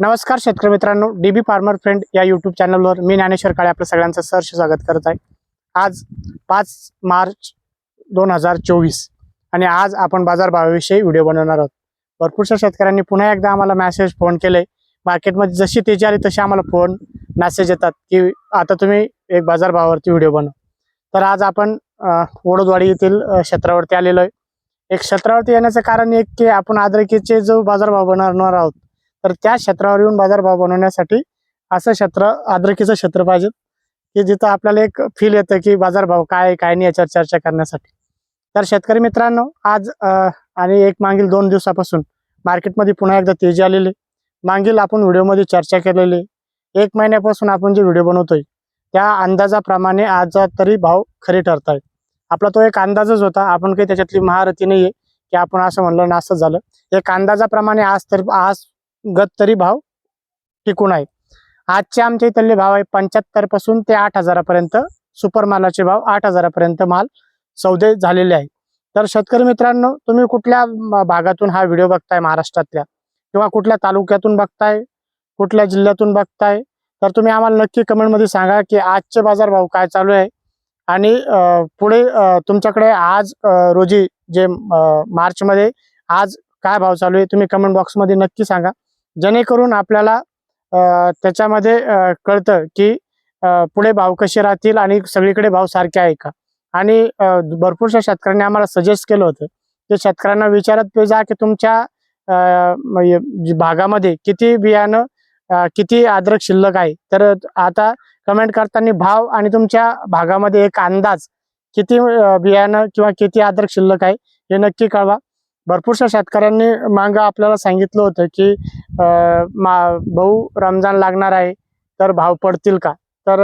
नमस्कार शेतकरी मित्रांनो डी बी फार्मर फ्रेंड या यूट्यूब चॅनलवर मी ज्ञानेश्वर काळे आपलं सगळ्यांचं सहर्ष स्वागत करत आहे. आज पाच मार्च दोन हजार चोवीस आणि आज आपण बाजारभावाविषयी व्हिडिओ बनवणार आहोत. भरपूरशा शेतकऱ्यांनी पुन्हा एकदा आम्हाला मॅसेज फोन केले. मार्केटमध्ये जशी तेजी आली तशी आम्हाला फोन मॅसेज येतात की आता तुम्ही एक बाजारभावावरती व्हिडिओ बनव. तर आज आपण वडोदवाडी येथील क्षेत्रावरती आलेलो आहे. एक क्षेत्रावरती येण्याचं कारण एक की आपण आद्रकीचे जो बाजारभाव बनवणार आहोत तर त्या क्षेत्रावर येऊन बाजारभाव बनवण्यासाठी असं क्षेत्र अद्रकीचं क्षेत्र पाहिजे की जिथं आपल्याला एक फील येतं की बाजारभाव काय काय नाही याच्यावर चर्चा करण्यासाठी. तर शेतकरी मित्रांनो आज आणि एक मागील दोन दिवसापासून मार्केटमध्ये पुन्हा एकदा तेजी आलेली मागील आपण व्हिडिओमध्ये चर्चा केलेली एक महिन्यापासून आपण जे व्हिडिओ बनवतोय त्या अंदाजाप्रमाणे आज तरी भाव खरे ठरत आहेत आपला तो एक अंदाजच होता. आपण काही त्याच्यातली महारथी आहे की आपण असं म्हणलं ना असं झालं. एक अंदाजाप्रमाणे आज तर आज गत तरी भाव टिकून आहे. आजचे आमच्या इथले भाव आहे पंच्याहत्तरपासून ते आठ हजारापर्यंत. सुपर मालाचे भाव आठ हजारापर्यंत माल सौदे झालेले आहे. तर शेतकरी मित्रांनो तुम्ही कुठल्या भागातून हा व्हिडिओ बघताय? महाराष्ट्रातल्या. किंवा कुठल्या तालुक्यातून बघताय? कुठल्या जिल्ह्यातून बघताय? तर तुम्ही आम्हाला नक्की कमेंटमध्ये सांगा की आजचे बाजार भाव काय चालू आहे? आणि पुढे तुमच्याकडे आज रोजी जे मार्चमध्ये आज काय भाव चालू आहे तुम्ही कमेंट बॉक्समध्ये नक्की सांगा. जेणेकरून आपल्याला त्याच्यामध्ये कळतं की पुढे भाव कसे राहतील आणि सगळीकडे भाव सारखे आहे का? आणि भरपूरशा शेतकऱ्यांनी आम्हाला सजेस्ट केलं होतं. की शेतकऱ्यांना विचारत जा की तुमच्या म्हणजे भागामध्ये किती बियाणं किती आद्रक शिल्लक आहे? तर आता कमेंट करताना भाव आणि तुमच्या भागामध्ये एक अंदाज किती बियाणं किंवा किती आद्रक शिल्लक आहे हे नक्की कळवा. भरपूरशा शेतकऱ्यांनी मागं आपल्याला सांगितलं होतं की मा- भाऊ रमजान लागणार आहे तर भाव पडतील का? तर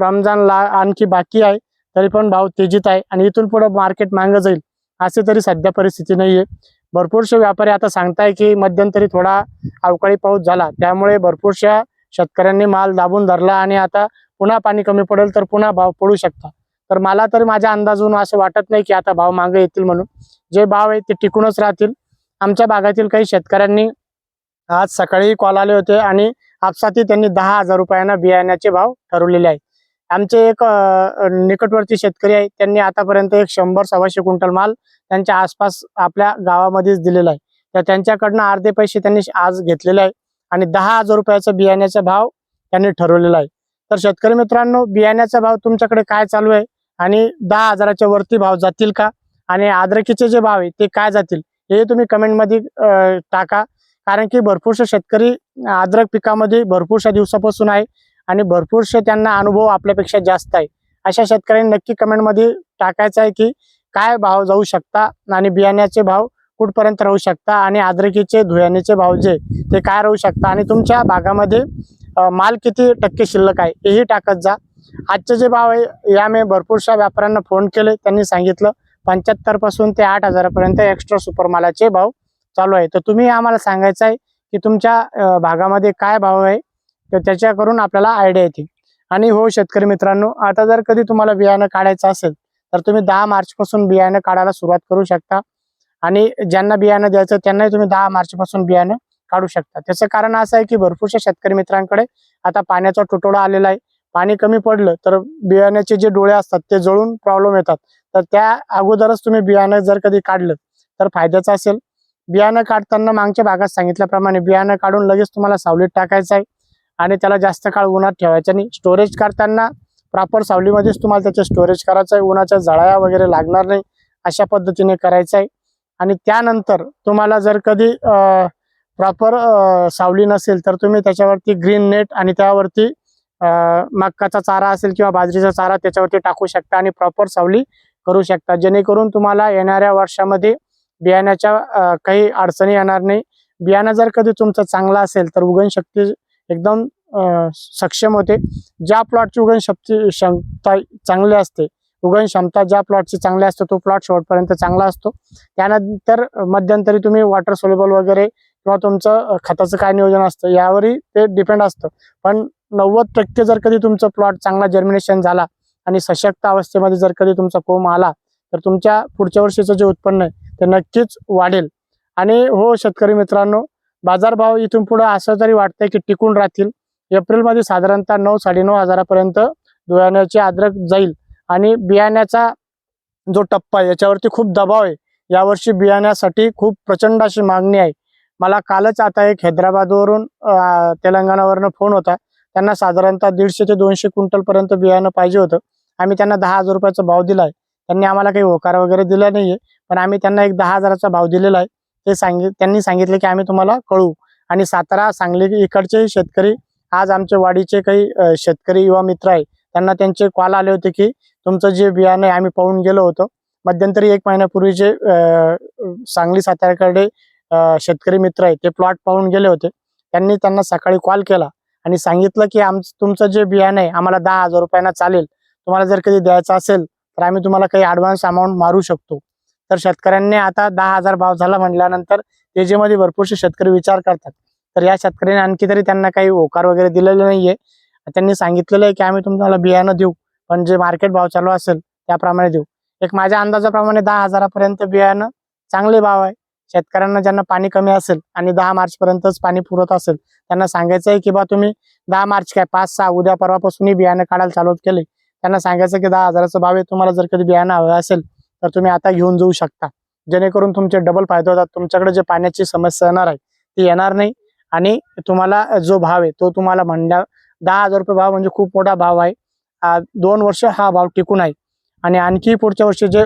रमजान ला आणखी बाकी आहे तरी पण भाव तेजीत आहे आणि इथून पुढं मार्केट मागं जाईल असे तरी सध्या परिस्थिती नाही आहे भरपूरशे व्यापारी आता सांगताय की मध्यंतरी थोडा अवकाळी पाऊस झाला त्यामुळे भरपूरशा शेतकऱ्यांनी माल दाबून धरला आणि आता पुन्हा पाणी कमी पडेल तर पुन्हा भाव पडू शकता. तर मला तरी माझ्या अंदाजून असं वाटत नाही की आता भाव मागे येतील म्हणून. जे भाव आहे ते टिकूनच राहतील. आमच्या भागातील काही शेतकऱ्यांनी आज सकाळी कॉल आले होते आणि आपसाती त्यांनी दहा हजार रुपयांना बियाण्याचे भाव ठरवलेले आहेत. आमचे एक निकटवर्ती शेतकरी आहे त्यांनी आतापर्यंत एक शंभर सव्वाशे क्विंटल माल त्यांच्या आसपास आपल्या गावामध्येच दिलेला आहे. तर त्यांच्याकडनं अर्धे पैसे त्यांनी आज घेतलेले आहे आणि दहा हजार रुपयाचा बियाण्याचा भाव त्यांनी ठरवलेला आहे. तर शेतकरी मित्रांनो बियाण्याचा भाव तुमच्याकडे काय चालू आहे? आणि दहा हजाराच्या वरती भाव जातील का? आणि आद्रकीचे जे भाव आहे ते काय जातील? हे तुम्ही कमेंटमध्ये टाका. कारण की भरपूरसे शेतकरी अद्रक पिकामध्ये भरपूरशा दिवसापासून आहे आणि भरपूरसे त्यांना अनुभव आपल्यापेक्षा जास्त आहे. अशा शेतकऱ्यांनी नक्की कमेंटमध्ये टाकायचं आहे की काय भाव जाऊ शकता आणि बियाण्याचे भाव कुठपर्यंत राहू शकता आणि आद्रकीचे धुयाणीचे भाव जे ते काय राहू शकता आणि तुमच्या भागामध्ये माल किती टक्के शिल्लक आहे हेही टाकत जा. आजचे जे भाव आहे या मी भरपूरशा व्यापाऱ्यांना फोन केले त्यांनी सांगितलं पंच्याहत्तरपासून ते आठ हजारापर्यंत एक्स्ट्रा सुपर मालाचे भाव चालू आहे. तर तुम्ही आम्हाला सांगायचं आहे की तुमच्या भागामध्ये काय भाव आहे तर त्याच्याकडून आपल्याला आयडिया येते. आणि हो शेतकरी मित्रांनो आता जर कधी तुम्हाला बियाणं काढायचं असेल तर तुम्ही दहा मार्चपासून बियाणं काढायला सुरुवात करू शकता. आणि ज्यांना बियाणं द्यायचं त्यांनाही तुम्ही दहा मार्चपासून बियाणं काढू शकता. त्याचं कारण असं आहे की भरपूरशा शेतकरी मित्रांकडे आता पाण्याचा तुटवडा आलेला आहे. पाणी कमी पडलं तर बियाण्याचे जे डोळे असतात ते जळून प्रॉब्लेम येतात. तर त्या अगोदरच तुम्ही बियाणं जर कधी काढलं तर फायद्याचं असेल. बियाणं काढताना मागच्या भागात सांगितल्याप्रमाणे बियाणं काढून लगेच तुम्हाला सावलीत टाकायचं आहे आणि त्याला जास्त काळ उन्हात ठेवायचं नाही. स्टोरेज करताना प्रॉपर सावलीमध्येच तुम्हाला त्याचे स्टोरेज करायचं आहे. उन्हाच्या जळाया वगैरे लागणार नाही अशा पद्धतीने करायचं आहे. आणि त्यानंतर तुम्हाला जर कधी प्रॉपर सावली नसेल तर तुम्ही त्याच्यावरती ग्रीन नेट आणि त्यावरती मक्काचा चारा असेल किंवा बाजरीचा चारा त्याच्यावरती टाकू शकता आणि प्रॉपर सावली करू शकता. जेणेकरून तुम्हाला येणाऱ्या वर्षामध्ये बियाण्याच्या काही अडचणी येणार नाही. बियाणं जर कधी तुमचं चांगलं असेल तर उगण शक्ती एकदम सक्षम होते. ज्या प्लॉटची उगण शक्ती क्षमता चांगली असते उगण क्षमता ज्या प्लॉटची चांगली असते तो प्लॉट शेवटपर्यंत चांगला असतो. त्यानंतर मध्यंतरी तुम्ही वॉटर सोल्युबल वगैरे किंवा तुमचं खताचं काय नियोजन असतं यावरही ते डिपेंड असतं. पण नव्वद टक्के जर कधी तुमचं प्लॉट चांगला जर्मिनेशन झाला आणि सशक्त अवस्थेमध्ये जर कधी तुमचा कोंब आला तर तुमच्या पुढच्या वर्षीचं जे उत्पन्न आहे ते नक्कीच वाढेल. आणि हो शेतकरी मित्रांनो बाजारभाव इथून पुढे असं तरी वाटतंय की टिकून राहतील. एप्रिलमध्ये साधारणतः नऊ साडेनऊ हजारापर्यंत बियाण्याची आद्रक जाईल. आणि बियाण्याचा जो टप्पा आहे याच्यावरती खूप दबाव आहे. यावर्षी बियाण्यासाठी खूप प्रचंड अशी मागणी आहे. मला कालच आता एक हैदराबादवरून तेलंगणावरनं फोन होता. त्यांना साधारणतः दीडशे ते दोनशे क्विंटल पर्यंत बियाणं पाहिजे होतं. आम्ही त्यांना दहा हजार रुपयाचा भाव दिलाय. त्यांनी आम्हाला काही होकार वगैरे दिला नाहीये. पण आम्ही त्यांना एक दहा हजाराचा भाव दिलेला आहे. ते सांगित त्यांनी सांगितले की आम्ही तुम्हाला कळवू. आणि सातारा सांगली इकडचे शेतकरी आज आमचे वाडीचे काही शेतकरी युवा मित्र आहे. त्यांना त्यांचे कॉल आले होते की तुमचं जे बियाणं आहे आम्ही पाहून गेलो होतो. मध्यंतरी एक महिन्यापूर्वी जे सांगली साताऱ्याकडे शेतकरी मित्र आहे ते प्लॉट पाहून गेले होते. त्यांनी त्यांना सकाळी कॉल केला. आणि सांगितलं की आम तुमचं जे बियाणं आहे आम्हाला दहा हजार रुपयांना चालेल. तुम्हाला जर कधी द्यायचं असेल तर आम्ही तुम्हाला काही ॲडव्हान्स अमाऊंट मारू शकतो. तर शेतकऱ्यांनी आता दहा हजार भाव झाला म्हटल्यानंतर तेजीमध्ये भरपूरसे शेतकरी विचार करतात. तर या शेतकऱ्यांनी आणखी तरी त्यांना काही होकार वगैरे दिलेले नाहीये. त्यांनी सांगितलेलं आहे की आम्ही तुम्हाला बियाणं देऊ पण जे मार्केट भाव चालू असेल त्याप्रमाणे देऊ. एक माझ्या अंदाजाप्रमाणे दहा हजारापर्यंत बियाणं चांगले भाव आहे. शेतकऱ्यांना ज्यांना पाणी कमी असेल आणि दहा मार्च पर्यंतच पाणी पुरत असेल त्यांना सांगायचं आहे की बा तुम्ही दहा मार्च काय पाच सहा उद्या परवापासूनही बियाणं काढायला चालू केले. त्यांना सांगायचं की दहा हजाराचा भाव आहे तुम्हाला जर कधी बियाणं हवं असेल तर तुम्ही आता घेऊन जाऊ शकता. जेणेकरून तुमचे डबल फायदे होतात. तुमच्याकडे जे पाण्याची समस्या येणार आहे ती येणार नाही. आणि तुम्हाला जो भाव आहे तो तुम्हाला म्हणण्या दहा हजार रुपये भाव म्हणजे खूप मोठा भाव आहे. दोन वर्ष हा भाव टिकून आहे. आणि आणखी पुढच्या वर्षी जे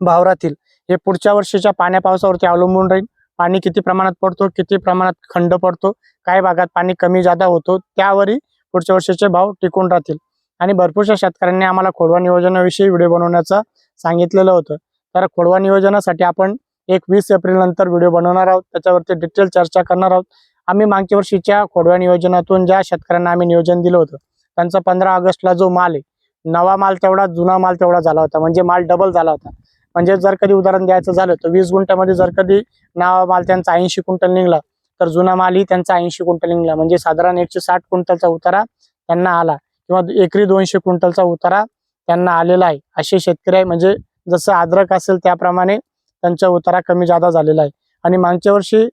भाव राहतील हे पुढच्या वर्षीच्या पाण्या पावसावरती अवलंबून राहील. पाणी किती प्रमाणात पडतो किती प्रमाणात खंड पडतो काही भागात पाणी कमी जादा होतो त्यावरही पुढच्या वर्षीचे भाव टिकून राहतील. आणि भरपूरशा शेतकऱ्यांनी आम्हाला खोडवा नियोजनाविषयी व्हिडिओ बनवण्याचं सांगितलेलं होतं. तर खोडवा नियोजनासाठी आपण एक वीस एप्रिल नंतर व्हिडिओ बनवणार आहोत. त्याच्यावरती डिटेल चर्चा करणार आहोत. आम्ही मागच्या वर्षीच्या खोडवा नियोजनातून ज्या शेतकऱ्यांना आम्ही नियोजन दिलं होतं त्यांचा पंधरा ऑगस्टला जो माल आहे नवा माल तेवढा जुना माल तेवढा झाला होता. म्हणजे माल डबल झाला होता. म्हणजे जर कधी उदाहरण द्यायचं झालं तर वीस गुंठ्यामध्ये जर कधी नावा माल त्यांचा ऐंशी क्विंटल निघला तर जुना मालही त्यांचा ऐंशी क्विंटल निघला. म्हणजे साधारण एकशे साठ क्विंटलचा उतारा त्यांना आला किंवा एकरी दोनशे क्विंटलचा उतारा त्यांना आलेला आहे. असे शेतकरी आहे. म्हणजे जसं आद्रक असेल त्याप्रमाणे त्यांचा उतारा कमी जादा झालेला आहे. आणि मागच्या वर्षी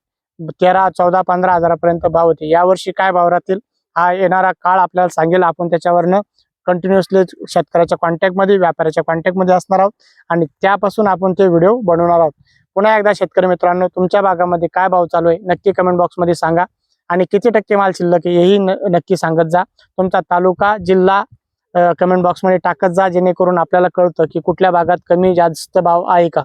तेरा चौदा पंधरा हजारापर्यंत भाव होते. यावर्षी काय भाव राहतील हा येणारा काळ आपल्याला सांगेल. आपण त्याच्यावरनं कंटिन्युअसली शेतकऱ्याच्या कॉन्टॅक्टमध्ये व्यापाऱ्याच्या कॉन्टॅक्टमध्ये असणार आहोत. आणि त्यापासून आपण ते व्हिडिओ बनवणार आहोत. पुन्हा एकदा शेतकरी मित्रांनो तुमच्या भागामध्ये काय भाव चालू आहे नक्की कमेंट बॉक्समध्ये सांगा. आणि किती टक्के माल शिल्लक आहे हेही नक्की सांगत जा. तुमचा तालुका जिल्हा कमेंट बॉक्समध्ये टाकत जा जेणेकरून आपल्याला कळतं की कुठल्या भागात कमी जास्त भाव आहे का.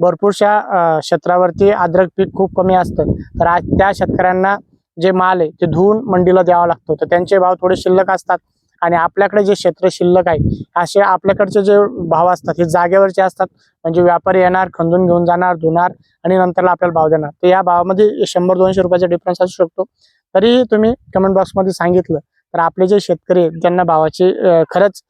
भरपूरशा क्षेत्रावरती अद्रक पीक खूप कमी असतं. तर आज त्या शेतकऱ्यांना जे माल आहे ते धुवून मंडीला द्यावा लागतो. तर त्यांचे भाव थोडे शिल्लक असतात. आणि आपल्याकडे जे क्षेत्र शिल्लक आहे असे आपल्याकडचे जे भाव असतात हे जागेवरचे असतात. म्हणजे व्यापारी येणार खंदून घेऊन जाणार धुणार आणि नंतरला आपल्याला भाव देणार. तर या भावामध्ये शंभर दोनशे रुपयाचा डिफरन्स असू शकतो. तरीही तुम्ही कमेंट बॉक्समध्ये सांगितलं तर आपले जे शेतकरी आहेत ज्यांना भावाची खरंच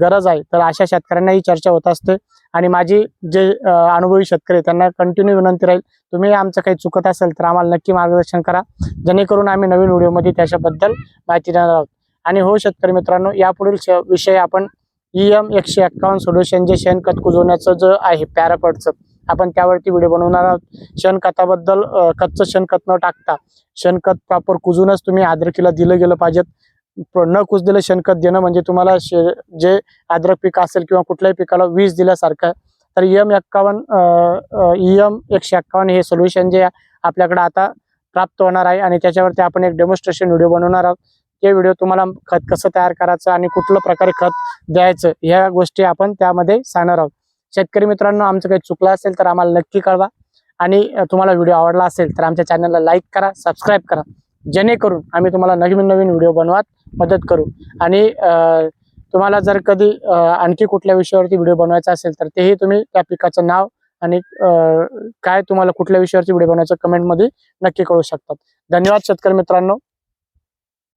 गरज आहे तर अशा शेतकऱ्यांना ही चर्चा होत असते. आणि माझी जे अनुभवी शेतकरी त्यांना कंटिन्यू विनंती राहील तुम्ही आमचं काही चुकत असेल तर आम्हाला नक्की मार्गदर्शन करा. जेणेकरून आम्ही नवीन व्हिडिओमध्ये त्याच्याबद्दल माहिती देणार आहोत. आणि हो शेतकरी मित्रांनो यापुढील श- विषय आपण ई एम एकशे एक्कावन्न सोल्युशन जे शेणखत कुजवण्याचं जे आहे पॅरापडचं आपण त्यावरती व्हिडिओ बनवणार आहोत. शेणखताबद्दल कच्चं शेणखत न टाकता शेणखत प्रॉपर कुजूनच तुम्ही आद्रकीला दिलं गेलं पाहिजेत. न कुजलेलं शेणखत देणं म्हणजे तुम्हाला शे जे आद्रक पीक असेल किंवा कुठल्याही पिकाला वीज दिल्यासारखं आहे. तर ई एम एक्कावन्न ई एम एकशे एक्कावन्न हे सोल्युशन जे आपल्याकडे आता प्राप्त होणार आहे आणि त्याच्यावरती आपण एक डेमॉन्स्ट्रेशन व्हिडिओ बनवणार आहोत. ते व्हिडिओ तुम्हाला खत कसं तयार करायचं आणि कुठल्या प्रकारे खत द्यायचं ह्या गोष्टी आपण त्यामध्ये सांगणार आहोत. शेतकरी मित्रांनो आमचं काही चुकलं असेल तर आम्हाला नक्की कळवा. आणि तुम्हाला व्हिडिओ आवडला असेल तर आमच्या चॅनलला लाईक करा सबस्क्राईब करा. जेणेकरून आम्ही तुम्हाला नवीन नवीन व्हिडिओ बनवत मदत करू. आणि तुम्हाला जर कधी आणखी कुठल्या विषयावरती व्हिडिओ बनवायचा असेल तर तेही तुम्ही त्या पिकाचं नाव आणि काय तुम्हाला कुठल्या विषयावरती व्हिडिओ बनवायचं कमेंटमध्ये नक्की कळू शकतात. धन्यवाद शेतकरी मित्रांनो.